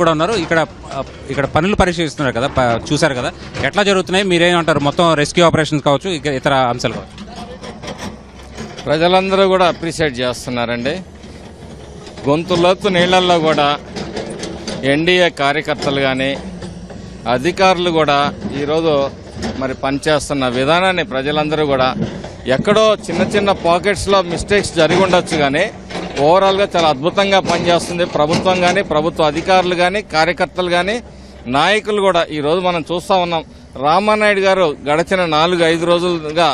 కూడా ఉన్నారు. ఇక్కడ ఇక్కడ పనులు పరిశీలిస్తున్నారు కదా చూశారు కదా. ఎట్లా జరుగుతున్నాయి? మీరేమంటారు? మొత్తం రెస్క్యూ ఆపరేషన్స్ కావచ్చు ఇక ఇతర అంశాలు కావచ్చు. ప్రజలందరూ కూడా అప్రిషియేట్ చేస్తున్నారండి. గొంతు లోతు కూడా ఎన్డీఏ కార్యకర్తలు కానీ అధికారులు కూడా ఈరోజు మరి పనిచేస్తున్న విధానాన్ని ప్రజలందరూ కూడా ఎక్కడో చిన్న చిన్న పాకెట్స్లో మిస్టేక్స్ జరిగి ఉండొచ్చు కానీ ఓవరాల్గా చాలా అద్భుతంగా పనిచేస్తుంది. ప్రభుత్వం కానీ ప్రభుత్వ అధికారులు కానీ కార్యకర్తలు కానీ నాయకులు కూడా ఈరోజు మనం చూస్తా ఉన్నాం. రామానాయుడు గారు గడిచిన నాలుగు ఐదు రోజులుగా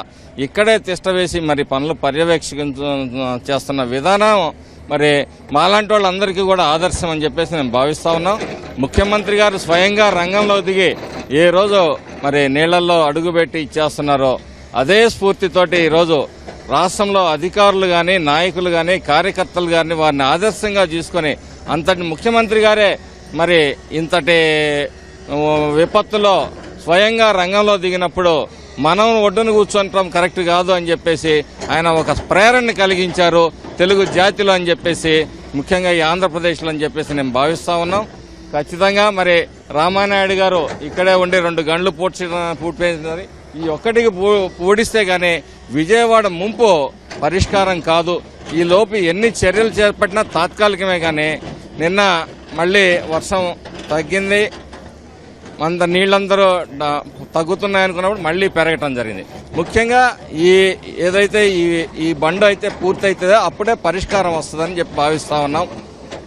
ఇక్కడే తిష్ట వేసి మరి పనులు పర్యవేక్షించ చేస్తున్న విధానం మరి మాలాంటి వాళ్ళందరికీ కూడా ఆదర్శం అని చెప్పేసి నేను భావిస్తా ఉన్నాం. ముఖ్యమంత్రి గారు స్వయంగా రంగంలో దిగి ఏ రోజు మరి నీళ్ళలో అడుగుపెట్టి ఇచ్చేస్తున్నారో అదే స్ఫూర్తితోటి ఈరోజు రాష్ట్రంలో అధికారులు కానీ నాయకులు కానీ కార్యకర్తలు కానీ వారిని ఆదర్శంగా చూసుకొని అంతటి ముఖ్యమంత్రి గారే మరి ఇంతటి విపత్తులో స్వయంగా రంగంలో దిగినప్పుడు మనం ఒడ్డును కూర్చుంటాం కరెక్ట్ కాదు అని చెప్పేసి ఆయన ఒక ప్రేరణ కలిగించారు తెలుగు జాతిలో అని చెప్పేసి ముఖ్యంగా ఈ ఆంధ్రప్రదేశ్లో అని చెప్పేసి నేను భావిస్తా ఉన్నాం. ఖచ్చితంగా మరి రామానాయుడు గారు ఇక్కడే ఉండి రెండు గంటలు పూడ్చి పూడ్చేసినారు ఈ ఒక్కటికి పూ- పూడిస్తే గానీ విజయవాడ ముంపు పరిష్కారం కాదు. ఈ లోపు ఎన్ని చర్యలు చేపట్టినా తాత్కాలికమే కానీ నిన్న మళ్ళీ వర్షం తగ్గింది. అంత నీళ్ళందరూ తగ్గుతున్నాయనుకున్నప్పుడు తగ్గుతున్నాయి అనుకున్నప్పుడు మళ్ళీ పెరగటం జరిగింది. ముఖ్యంగా ఈ ఏదైతే ఈ ఈ బండు అయితే పూర్తయితుందో అప్పుడే పరిష్కారం వస్తుందని చెప్పి భావిస్తా ఉన్నాం.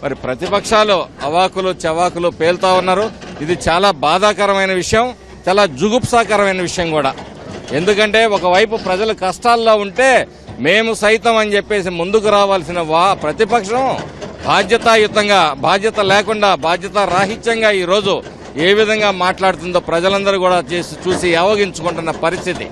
మరి ప్రతిపక్షాలు అవాకులు చవాకులు పేలుతా ఉన్నారు. ఇది చాలా బాధాకరమైన విషయం. చాలా జుగుప్సాకరమైన విషయం కూడా. ఎందుకంటే ఒకవైపు ప్రజలు కష్టాల్లో ఉంటే మేము సైతం అని చెప్పేసి ముందుకు రావాల్సిన వా ప్రతిపక్షం బాధ్యతాయుతంగా బాధ్యత లేకుండా బాధ్యత రాహిత్యంగా ఈరోజు ఏ విధంగా మాట్లాడుతుందో ప్రజలందరూ కూడా చేసి చూసి అవగించుకుంటున్న పరిస్థితి.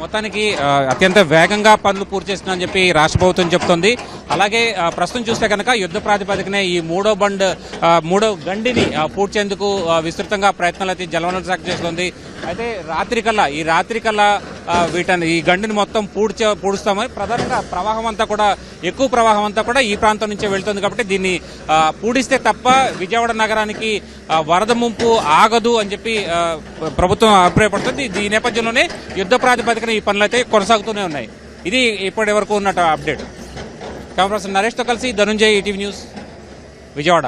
మొత్తానికి అత్యంత వేగంగా పనులు పూర్తి చేస్తున్నారని చెప్పి రాష్ట్ర ప్రభుత్వం చెప్తోంది. అలాగే ప్రస్తుతం చూస్తే కనుక యుద్ధ ప్రాతిపదికనే ఈ మూడో బండ్ మూడో గండిని పూడ్చేందుకు విస్తృతంగా ప్రయత్నాలు అయితే జలవనరుల శాఖ చేస్తుంది. అయితే రాత్రి కల్లా ఈ రాత్రి వీటని ఈ గండిని మొత్తం పూడ్చే పూడుస్తామని ప్రధానంగా ప్రవాహం అంతా కూడా ఎక్కువ ప్రవాహం అంతా కూడా ఈ ప్రాంతం నుంచే వెళ్తుంది కాబట్టి దీన్ని పూడిస్తే తప్ప విజయవాడ నగరానికి వరద ముంపు ఆగదు అని చెప్పి ప్రభుత్వం అభిప్రాయపడుతుంది. ఈ నేపథ్యంలోనే యుద్ధ ప్రాతిపదికన ఈ పనులు అయితే కొనసాగుతూనే ఉన్నాయి. ఇది ఇప్పటి వరకు ఉన్నట్టు అప్డేట్. కెమెరా పర్సన్ నరేష్తో కలిసి ధనుంజయ్ ఈటీవీ న్యూస్ విజయవాడ.